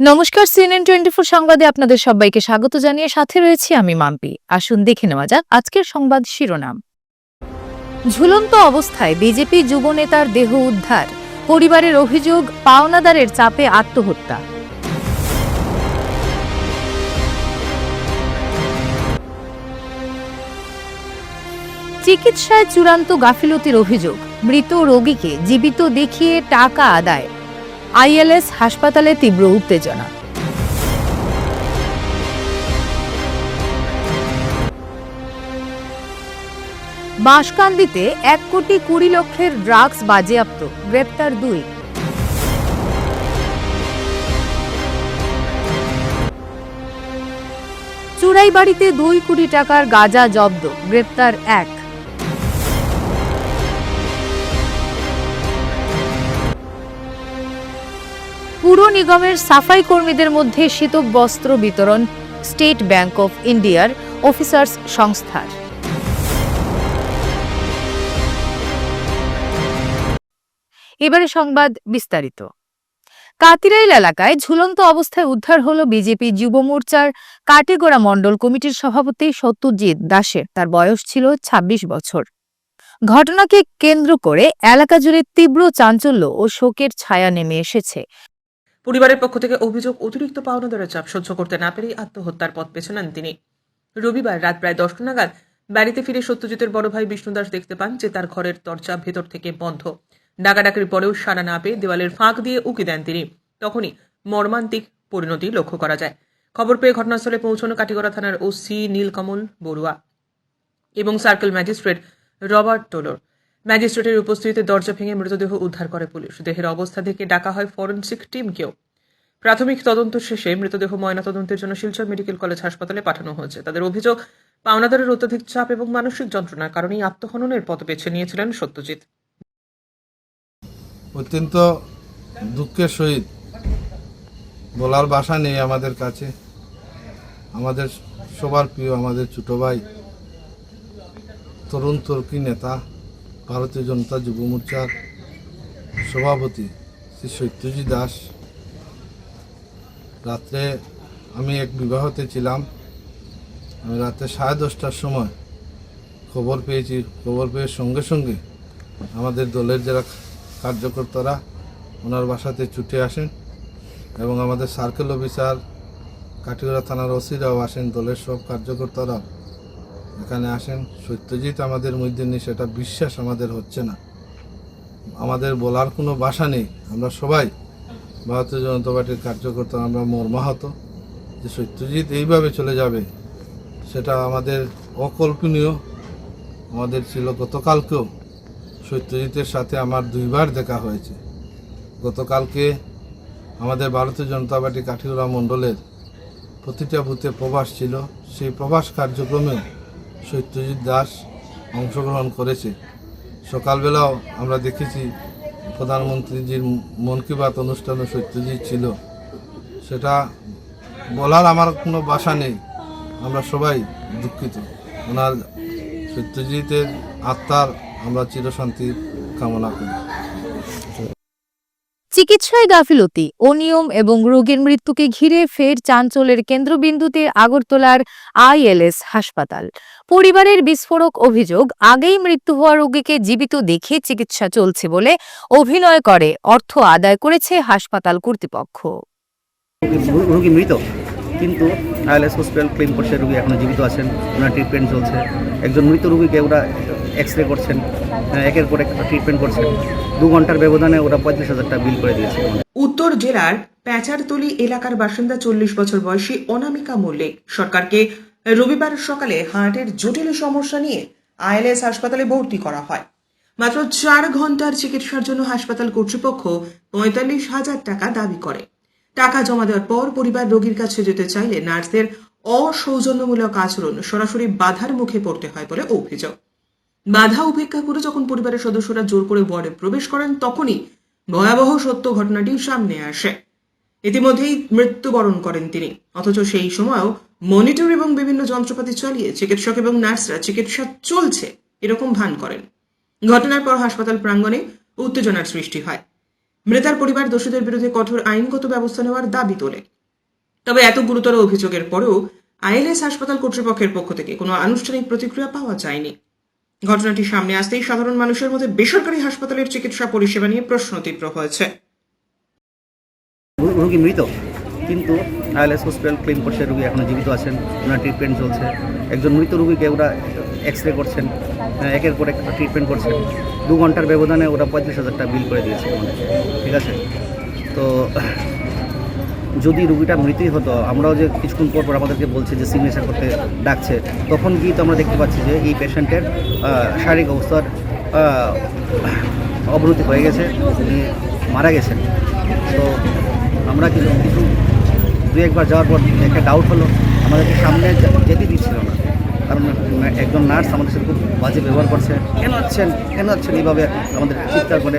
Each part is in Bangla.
নমস্কার সিএনএন টোয়েন্টি ফোর সংবাদে আপনাদের সবাইকে স্বাগত জানিয়ে সাথে রয়েছি আমি মাম্পি। আসুন দেখে নেওয়া যাক আজকের সংবাদ শিরোনাম। ঝুলন্ত অবস্থায় বিজেপি যুবনেতার দেহ উদ্ধার, পরিবারের অভিযোগ, পাওনাদারের চাপে আত্মহত্যা। চিকিৎসায় চূড়ান্ত গাফিলতির অভিযোগ, মৃত রোগীকে জীবিত দেখিয়ে টাকা আদায়। আইএলএস হাসপাতালে তীব্র উত্তেজনা। বাঁশকান্দিতে এক কোটি কুড়ি লক্ষের ড্রাগস বাজেয়াপ্ত, গ্রেপ্তার দুই। চুরাইবাড়িতে দুই কোটি টাকার গাঁজা জব্দ, গ্রেপ্তার এক। পুর নিগমের সাফাই কর্মীদের মধ্যে শীতক বস্ত্র বিতরণ স্টেট ব্যাংক অফ ইন্ডিয়ার অফিসার্স সংস্থার। এবারে সংবাদ বিস্তারিত। কাতিরাইল এলাকায় ঝুলন্ত অবস্থায় উদ্ধার হল বিজেপি যুব মোর্চার কাটেগোড়া মণ্ডল কমিটির সভাপতি সত্যজিৎ দাসের। তার বয়স ছিল ২৬ বছর। ঘটনাকে কেন্দ্র করে এলাকা জুড়ে তীব্র চাঞ্চল্য ও শোকের ছায়া নেমে এসেছে। পরিবারের পক্ষ থেকে অভিযোগ অতিরিক্ত পাওনাদারের চাপ সহ্য করতে না পেরেই আত্মহত্যার পথ বেছে নেন তিনি। রবিবার রাত প্রায় দশটা নাগাদ বাড়িতে ফিরে সত্যজিতের বড় ভাই বিষ্ণু দাস দেখতে পান যে তার ঘরের দরজা ভেতর থেকে বন্ধ। ডাকাডাকির পরেও সাড়া না পেয়ে দেওয়ালের ফাঁক দিয়ে উকি দেন তিনি। তখনই মর্মান্তিক পরিণতি লক্ষ্য করা যায়। খবর পেয়ে ঘটনাস্থলে পৌঁছানো কাটিগড়া থানার ওসি নীলকমল বড়ুয়া এবং সার্কেল ম্যাজিস্ট্রেট রবার্ট টোলর ম্যাজিস্ট্রেটের উপস্থিতিতে দরজা ভেঙে মৃতদেহ উদ্ধার করে পুলিশ। দেহের অবস্থা থেকে ডাকা হয় ফরেনসিক টিমকেও। প্রাথমিক তদন্ত শেষে মৃতদেহ ময়নাতদন্তের জন্য শিলচর মেডিকেল কলেজ হাসপাতালে পাঠানো হয়েছে। তাদের অভিযোগ, পাওনাদারের অত্যধিক চাপ এবং মানসিক যন্ত্রণার কারণেই আত্মহননের পথ বেছে নিয়েছিলেন সত্যজিৎ। অত্যন্ত দুঃখের সহিত বলার বাসা নেই আমাদের কাছে। আমাদের সবার প্রিয়, আমাদের ছোট ভাই, তরুণ তর্কি নেতা। ভারতীয় জনতা যুব মোর্চার সভাপতি শ্রী সত্যজিৎ দাস। রাত্রে আমি এক বিবাহতে ছিলাম। আমি রাতে সাড়ে দশটার সময় খবর পেয়েছি। খবর পেয়ে সঙ্গে সঙ্গে আমাদের দলের যারা কার্যকর্তারা ওনার বাসাতে ছুটে আসেন এবং আমাদের সার্কেল অফিসার কাটিগড়া থানার ওসিরাও আসেন। দলের সব কার্যকর্তারাও এখানে আসেন, সত্যজিৎ আমাদের মধ্যে নেই, সেটা বিশ্বাস আমাদের হচ্ছে না। আমাদের বলার কোনো ভাষা নেই। আমরা সবাই ভারতীয় জনতা পার্টির কার্যকর্তা, আমরা মর্মাহত। যে সত্যজিৎ এইভাবে চলে যাবে, সেটা আমাদের অকল্পনীয়। আমাদের ছিল গতকালকেও সত্যজিতের সাথে আমার দুইবার দেখা হয়েছে। গতকালকে আমাদের ভারতীয় জনতা পার্টি কাঠিগড়া মণ্ডলের প্রতিটা বুথে প্রবাস ছিল। সেই প্রবাস কার্যক্রমেও সত্যজিৎ দাস অংশগ্রহণ করেছে। সকালবেলাও আমরা দেখেছি প্রধানমন্ত্রীজির মন কি বাত অনুষ্ঠানে সত্যজিৎ ছিল। সেটা বলার আমার কোনো বাসা নেই। আমরা সবাই দুঃখিত। ওনার সত্যজিতের আত্মার আমরা চিরশান্তি কামনা করি। চিকিৎসায় গাফিলতি অনিয়ম এবং রোগীর মৃত্যুকে ঘিরে ফের চাঞ্চলের কেন্দ্রবিন্দুতে আগরতলার আইএলএস হাসপাতাল। পরিবারের বিস্ফোরক অভিযোগ, আগেই মৃত্যু হওয়া রোগীকে জীবিত দেখে চিকিৎসা চলছে বলে অভিনয় করে, অর্থ আদায় করেছে হাসপাতাল কর্তৃপক্ষ। রুগী মৃত, কিন্তু আইএলএস হসপিটাল ক্লেম করছে, রুগী এখনও জীবিত আছেন, ওনার ট্রিটমেন্ট চলছে। একজন মৃত রুগীকে ওরা এক্স রে করছেন, একের পর এক ট্রিটমেন্ট করছেন। দু ঘণ্টার ব্যবধানে ওরা পঁয়ত্রিশ হাজার টাকা বিল করে দিয়েছে। উত্তর জেলার প্যাচারতলি এলাকার বাসিন্দা চল্লিশ বছর বয়সী অনামিকা মল্লিক সরকারকে রবিবার সকালে হার্টের জটিল সমস্যা নিয়ে আইএলএস হাসপাতালে ভর্তি করা হয়। মাত্র চার ঘণ্টার চিকিৎসার জন্য হাসপাতাল কর্তৃপক্ষ পঁয়তাল্লিশ হাজার টাকা দাবি করে। টাকা জমা দেওয়ার পর পরিবার রোগীর কাছে যেতে চাইলে নার্সদের অসৌজন্যমূলক আচরণ সরাসরি বাধার মুখে পড়তে হয় বলে অভিযোগ। বাধা উপেক্ষা করে যখন পরিবারের সদস্যরা জোর করে ওয়ার্ডে প্রবেশ করেন, তখনই ভয়াবহ সত্য ঘটনাটি সামনে আসে। ইতিমধ্যেই মৃত্যুবরণ করেন তিনি। অথচ সেই সময়ও মনিটর এবং বিভিন্ন যন্ত্রপাতি চালিয়ে চিকিৎসক এবং নার্সরা চিকিৎসা চলছে, এরকম ভান করেন। ঘটনার পর হাসপাতাল প্রাঙ্গণে উত্তেজনার সৃষ্টি হয়। মৃতার পরিবার দোষীদের বিরুদ্ধে কঠোর আইনগত ব্যবস্থা নেওয়ার দাবি তোলে। তবে এত গুরুতর অভিযোগের পরেও আইএলএস হাসপাতাল কর্তৃপক্ষের পক্ষ থেকে কোনো আনুষ্ঠানিক প্রতিক্রিয়া পাওয়া যায়নি। ঘটনাটি সামনে আসতেই সাধারণ মানুষের মধ্যে বেসরকারি হাসপাতালের চিকিৎসা পরিষেবা নিয়ে প্রশ্ন তীব্র হয়েছে। রুগী মৃত? কিন্তু আইএলএস হসপিটাল ক্লেম করছে রুগী এখনও জীবিত আছেন ওনার ট্রিটমেন্ট চলছে। একজন মৃত রুগীকে ওরা এক্স রে করছেন আহ, একের পর এক ট্রিটমেন্ট করছেন। দু ঘণ্টার ব্যবধানে ওরা পঁয়ত্রিশ হাজার টাকা বিল করে দিয়েছে। ঠিক আছে? তো যদি রুগীটা মৃতই হতো, আমরাও যে কিছুক্ষণ পর পর আমাদেরকে বলছে যে সিগনেচার করতে ডাকছে, তখন গিয়ে তো আমরা দেখতে পাচ্ছি যে এই পেশেন্টের শারীরিক অবস্থার অবনতি হয়ে গেছে, উনি মারা গেছেন। তো আমরা কিছু কিছু, দু একবার যাওয়ার পর একটা ডাউট হলো, আমাদেরকে সামনে যেতে দিচ্ছিল না। কারণ একজন নার্স আমাদের সাথে খুব বাজে ব্যবহার করছে, কেন আছেন কেন আছেন এইভাবে আমাদের চিৎকার করে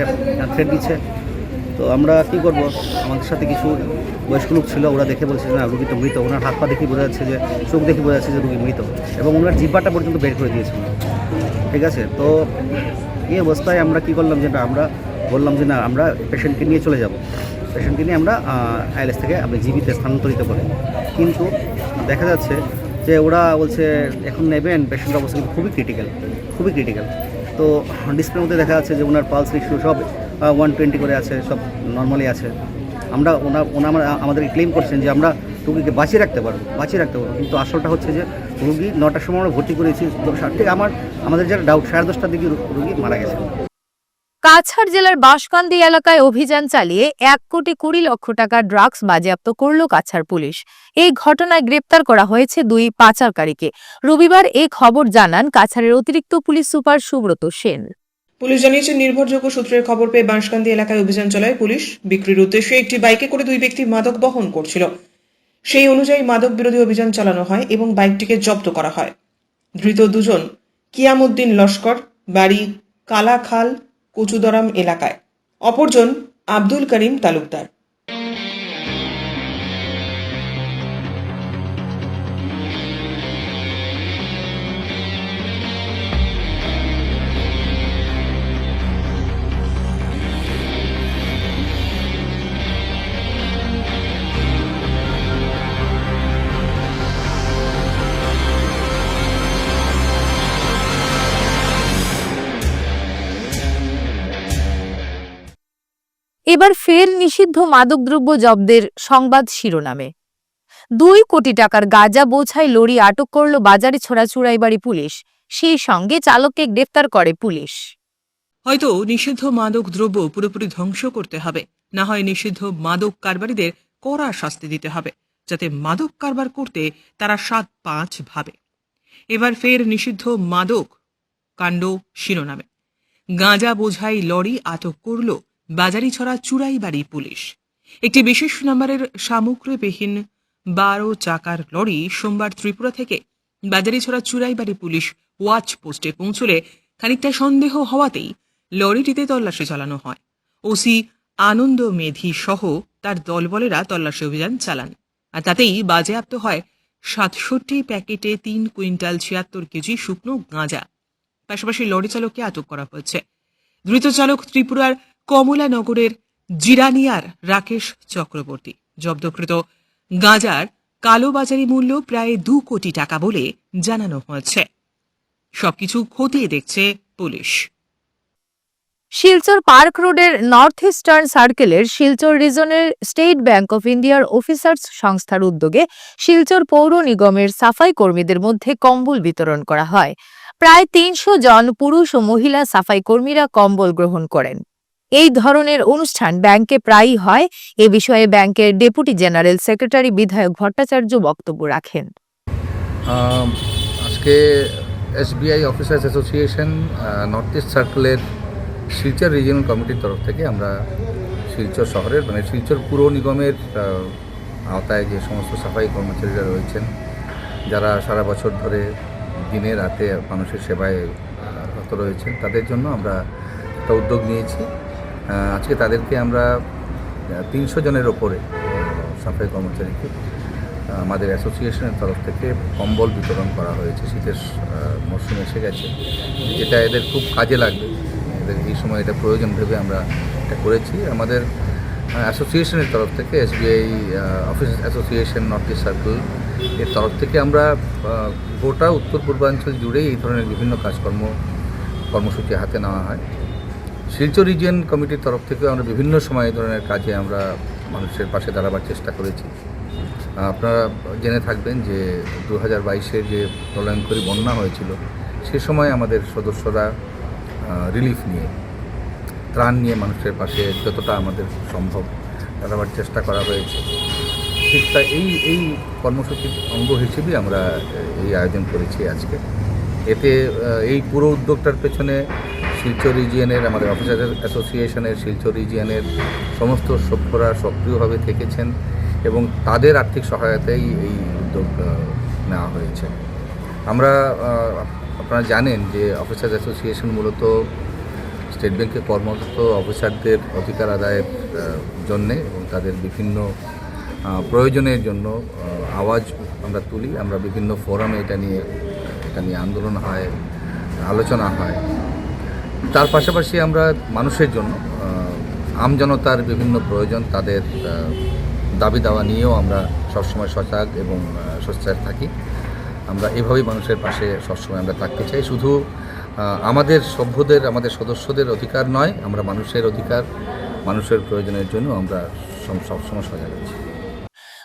থ্রেট দিচ্ছে। তো আমরা কী করব? আমাদের সাথে কিছু বয়স্ক লোক ছিল, ওরা দেখে বলছে, না, রুগী তো মৃত। ওনার হাত পা দেখে বোঝা যাচ্ছে যে, চোখ দেখে বোঝা যাচ্ছে যে রুগী মৃত এবং ওনার জিব্বাটা পর্যন্ত বের করে দিয়েছে। ঠিক আছে? তো এই অবস্থায় আমরা কি করলাম যে, না, আমরা বললাম যে, না, আমরা পেশেন্টকে নিয়ে চলে যাব। পেশেন্টকে নিয়ে আমরা আইএলএস থেকে আপনি জিবিতে স্থানান্তরিত করি। কিন্তু দেখা যাচ্ছে যে, ওরা বলছে, এখন নেবেন। পেশেন্টের অবস্থা কিন্তু খুবই ক্রিটিক্যাল খুবই ক্রিটিক্যাল তো ডিসপ্লের মধ্যে দেখা যাচ্ছে যে, ওনার পালস রেশিও সব ওয়ান টোয়েন্টি করে আছে, সব নর্মালি আছে। আমরা ওনা ওনা আমাদের ক্লেম করছেন যে আমরা রুগীকে বাঁচিয়ে রাখতে পারব, বাঁচিয়ে রাখতে পারব। কিন্তু আসলটা হচ্ছে যে রুগী নটার সময় আমরা ভর্তি করেছি থেকে আমার আমাদের যারা ডাউট সাড়ে দশটার দিকে রুগী মারা গেছে। কাছাড় জেলার বাঁশকান্দি এলাকায় অভিযান চালিয়ে এক কোটি কুড়ি লক্ষ টাকার ড্রাগস বাজেয়াপ্ত করল কাছাড় পুলিশ। এই ঘটনায় গ্রেপ্তার করা হয়েছে দুই পাচারকারীকে। রবিবার এ খবর জানান কাছাড়ের অতিরিক্ত police super Subrata Sen. Police জানিয়েছে, নির্ভরযোগ্য সূত্রের খবর পেয়ে বাঁশকান্দি এলাকায় অভিযান চলায় পুলিশ। বিক্রির উদ্দেশ্যে একটি বাইকে করে দুই ব্যক্তি মাদক বহন করছিল। সেই অনুযায়ী মাদক বিরোধী অভিযান চালানো হয় এবং বাইকটিকে জব্দ করা হয়। ধৃত দুজন কিয়ামুদ্দিন লস্কর, বাড়ি কালাখাল, কচুদরাম এলাকায়। অপরজন আব্দুল করিম তালুকদার। এবার ফের নিষিদ্ধ মাদকদ্রব্য জব্দের সংবাদ শিরোনামে। দুই কোটি টাকার গাঁজা বোঝাই লরি আটক করল বাজারে ছোড়াছুড়াইবাড়ি পুলিশ, সেই সঙ্গে চালককে গ্রেফতার করে পুলিশ। হয়তো নিষিদ্ধ মাদক দ্রব্য পুরোপুরি ধ্বংস করতে হবে, না হয় নিষিদ্ধ মাদক কারবারিদের কড়া শাস্তি দিতে হবে, যাতে মাদক কারবার করতে তারা সাত পাঁচ ভাবে। এবার ফের নিষিদ্ধ মাদক কাণ্ড শিরোনামে। গাঁজা বোঝাই লরি আটক করল বাজারিছড়া চুড়াইবাড়ি পুলিশ। একটি বিশেষ নম্বরের সামগ্রীবিহীন বারো চাকার লরি সোমবার ত্রিপুরা থেকে বাজারিছড়া চুড়াইবাড়ি পুলিশ ওয়াচ পোস্টে পৌঁছলে খানিকটা সন্দেহ হওয়াতেই লরিটিতে তল্লাশি চালানো হয়। ওসি আনন্দ মেধি সহ তার দলবলেরা তল্লাশি অভিযান চালান। আর তাতেই বাজেয়াপ্ত হয় সাতষট্টি প্যাকেটে তিন কুইন্টাল ছিয়াত্তর কেজি শুকনো গাঁজা। পাশাপাশি লরি চালককে আটক করা হয়েছে। দ্রুত চালক ত্রিপুরার কমলানগরের জিরানিয়ার রাকেশ চক্রবর্তী। জব্দকৃত গাঁজার কালোবাজারি মূল্য প্রায় দু কোটি টাকা বলে জানানো হয়েছে। সবকিছু খতিয়ে দেখছে পুলিশ। শিলচর পার্ক রোডের নর্থ ইস্টার্ন সার্কেলের শিলচর রিজনের স্টেট ব্যাংক অফ ইন্ডিয়ার অফিসার্স সংস্থার উদ্যোগে শিলচর পৌর নিগমের সাফাই কর্মীদের মধ্যে কম্বল বিতরণ করা হয়। প্রায় তিনশো জন পুরুষ ও মহিলা সাফাই কর্মীরা কম্বল গ্রহণ করেন। এই ধরনের অনুষ্ঠান ব্যাংকে প্রায়ই হয়। এ বিষয়ে ব্যাংকের ডেপুটি জেনারেল সেক্রেটারি বিধায়ক ভট্টাচার্য বক্তব্য রাখেন। আজকে SBI officers association north east সার্কেলের শিলচর রিজিয়নাল কমিটির তরফ থেকে আমরা শিলচর শহরের মানে শিলচর পুর নিগমের আওতায় যে সমস্ত সাফাই কর্মচারীরা রয়েছেন, যারা সারা বছর ধরে দিনে রাতে মানুষের সেবায় রত রয়েছেন, তাদের জন্য আমরা একটা উদ্যোগ নিয়েছি। আজকে তাদেরকে আমরা তিনশো জনের ওপরে সাফাই কর্মচারীকে আমাদের অ্যাসোসিয়েশনের তরফ থেকে কম্বল বিতরণ করা হয়েছে। শীতের মরশুম এসে গেছে। যেটা এদের খুব কাজে লাগবে। এদের এই সময় এটা প্রয়োজন ভেবে আমরা এটা করেছি। আমাদের অ্যাসোসিয়েশনের তরফ থেকে, SBI office association, north east circle এর তরফ থেকে আমরা গোটা উত্তর পূর্বাঞ্চল জুড়েই এই ধরনের বিভিন্ন কাজকর্ম, কর্মসূচি হাতে নেওয়া হয়। শিলচর রিজিয়ন কমিটির তরফ থেকে আমরা বিভিন্ন সময় ধরনের কাজে আমরা মানুষের পাশে দাঁড়াবার চেষ্টা করেছি। আপনারা জেনে থাকবেন যে দু হাজার বাইশের যে প্রলয়ঙ্করী বন্যা হয়েছিল, সে সময় আমাদের সদস্যরা রিলিফ নিয়ে, ত্রাণ নিয়ে মানুষের পাশে যতটা আমাদের সম্ভব দাঁড়াবার চেষ্টা করা হয়েছে। ঠিক তা এই এই কর্মসূচির অঙ্গ হিসেবেই আমরা এই আয়োজন করেছি আজকে। এতে এই পুরো উদ্যোগটার পেছনে শিলচর রিজিয়নের আমাদের অফিসার অ্যাসোসিয়েশনের শিলচর রিজিয়নের সমস্ত সভ্যরা সক্রিয়ভাবে থেকেছেন এবং তাদের আর্থিক সহায়তাই এই উদ্যোগ নেওয়া হয়েছে। আমরা আপনারা জানেন যে অফিসার অ্যাসোসিয়েশন মূলত স্টেট ব্যাংকে কর্মরত অফিসারদের অধিকার আদায়ের জন্যে এবং তাদের বিভিন্ন প্রয়োজনের জন্য আওয়াজ আমরা তুলি। আমরা বিভিন্ন ফোরামে এটা নিয়ে এটা নিয়ে আন্দোলন হয়, আলোচনা হয়। তার পাশাপাশি আমরা মানুষের জন্য আমজনতার বিভিন্ন প্রয়োজন তাদের দাবি দাওয়া নিয়েও আমরা সবসময় সজাগ এবং সোচ্চার থাকি। আমরা এভাবেই মানুষের পাশে সবসময় আমরা থাকতে চাই। শুধু আমাদের সভ্যদের, আমাদের সদস্যদের অধিকার নয়, আমরা মানুষের অধিকার, মানুষের প্রয়োজনের জন্য আমরা সব- সবসময় সজাগ আছি।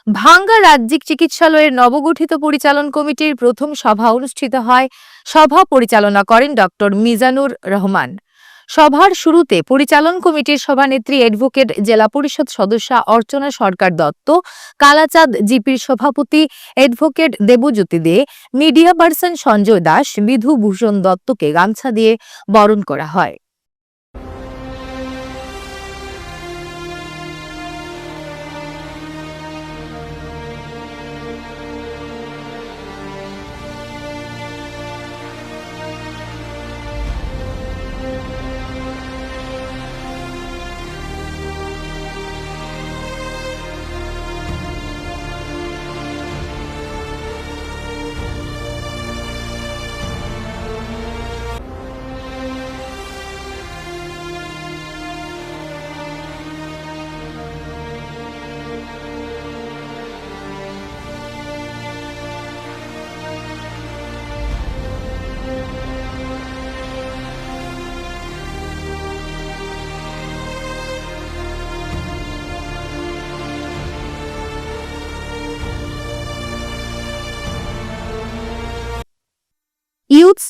ভাঙ্গা রাজ্যিক চিকিৎসালয়ের নবগঠিত পরিচালন কমিটির প্রথম সভা অনুষ্ঠিত হয়। সভা পরিচালনা করেন ডক্টর মিজানুর রহমান। সভার শুরুতে পরিচালন কমিটির সভানেত্রী অ্যাডভোকেট, জেলা পরিষদ সদস্যা অর্চনা সরকার দত্ত, কালাচাঁদ জিপির সভাপতি advocate Debjyoti De, media person Sanjay Das, Bidhu Bhushan দত্তকে গামছা দিয়ে বরণ করা হয়।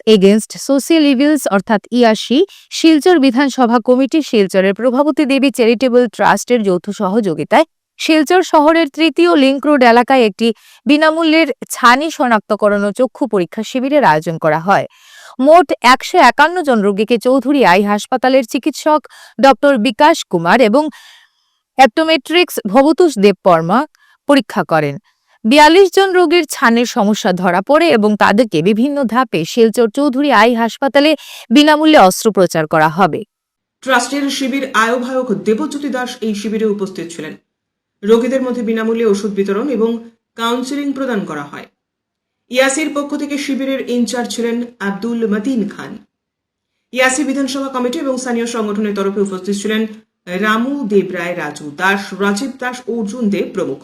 এগেনস্ট সোশিয়াল ইভিলস অর্থাৎ ইয়াসি শিলচর বিধানসভা কমিটি শিলচরের প্রভাবতী দেবী চ্যারিটেবল ট্রাস্টের যৌথ সহযোগিতায় শিলচর শহরের তৃতীয় লিংক রোড এলাকায় একটি বিনামূল্যের ছানি শনাক্তকরণ ও চক্ষু পরীক্ষা শিবিরের আয়োজন করা হয়। মোট একশো একান্ন জন রোগীকে চৌধুরী আই হাসপাতালের চিকিৎসক ডক্টর বিকাশ কুমার এবং অ্যাপটোমেট্রিক্স ভবতুষ দেববর্মা পরীক্ষা করেন। বিয়াল্লিশ জন রোগীর ছানের সমস্যা ধরা পড়ে এবং তাদেরকে বিভিন্ন ধাপে শিলচর চৌধুরী আই হাসপাতালে বিনামূল্যে অস্ত্রোপচার করা হবে। ট্রাস্টের শিবির আয়োভায়ক দেবজ্যোতি দাস এই শিবিরে উপস্থিত ছিলেন। রোগীদের মধ্যে বিনামূল্যে ওষুধ বিতরণ এবং কাউন্সিলিং প্রদান করা হয়। ইয়াসির পক্ষ থেকে শিবিরের ইনচার্জ ছিলেন আব্দুল মতিন খান। ইয়াসি বিধানসভা কমিটি এবং স্থানীয় সংগঠনের তরফে উপস্থিত ছিলেন রামু দেবরায় রাজু দাস, রাজীব দাস, অর্জুন দেব প্রমুখ।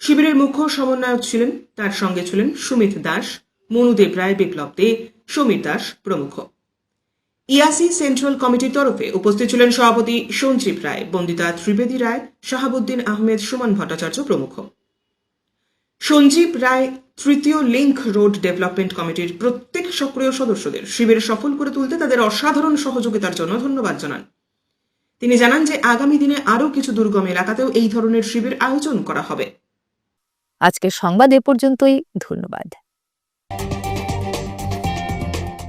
শিবিরের মুখ্য সমন্বয়ক ছিলেন, তার সঙ্গে ছিলেন সুমিত দাস মনুদেব রায়, বিপ্লব দে, সমীর দাস প্রমুখ। ইয়াসি সেন্ট্রাল কমিটির তরফে উপস্থিত ছিলেন সভাপতি সঞ্জীব রায়, বন্দিতা ত্রিবেদী রায়, শাহাবুদ্দিন আহমেদ, সুমন ভট্টাচার্য প্রমুখ। সঞ্জীব রায় তৃতীয় লিঙ্ক রোড ডেভেলপমেন্ট কমিটির প্রত্যেক সক্রিয় সদস্যদের শিবির সফল করে তুলতে তাদের অসাধারণ সহযোগিতার জন্য ধন্যবাদ জানান। তিনি জানান যে আগামী দিনে আরও কিছু দুর্গম এলাকাতেও এই ধরনের শিবির আয়োজন করা হবে। আজকের সংবাদ এ পর্যন্তই ধন্যবাদ।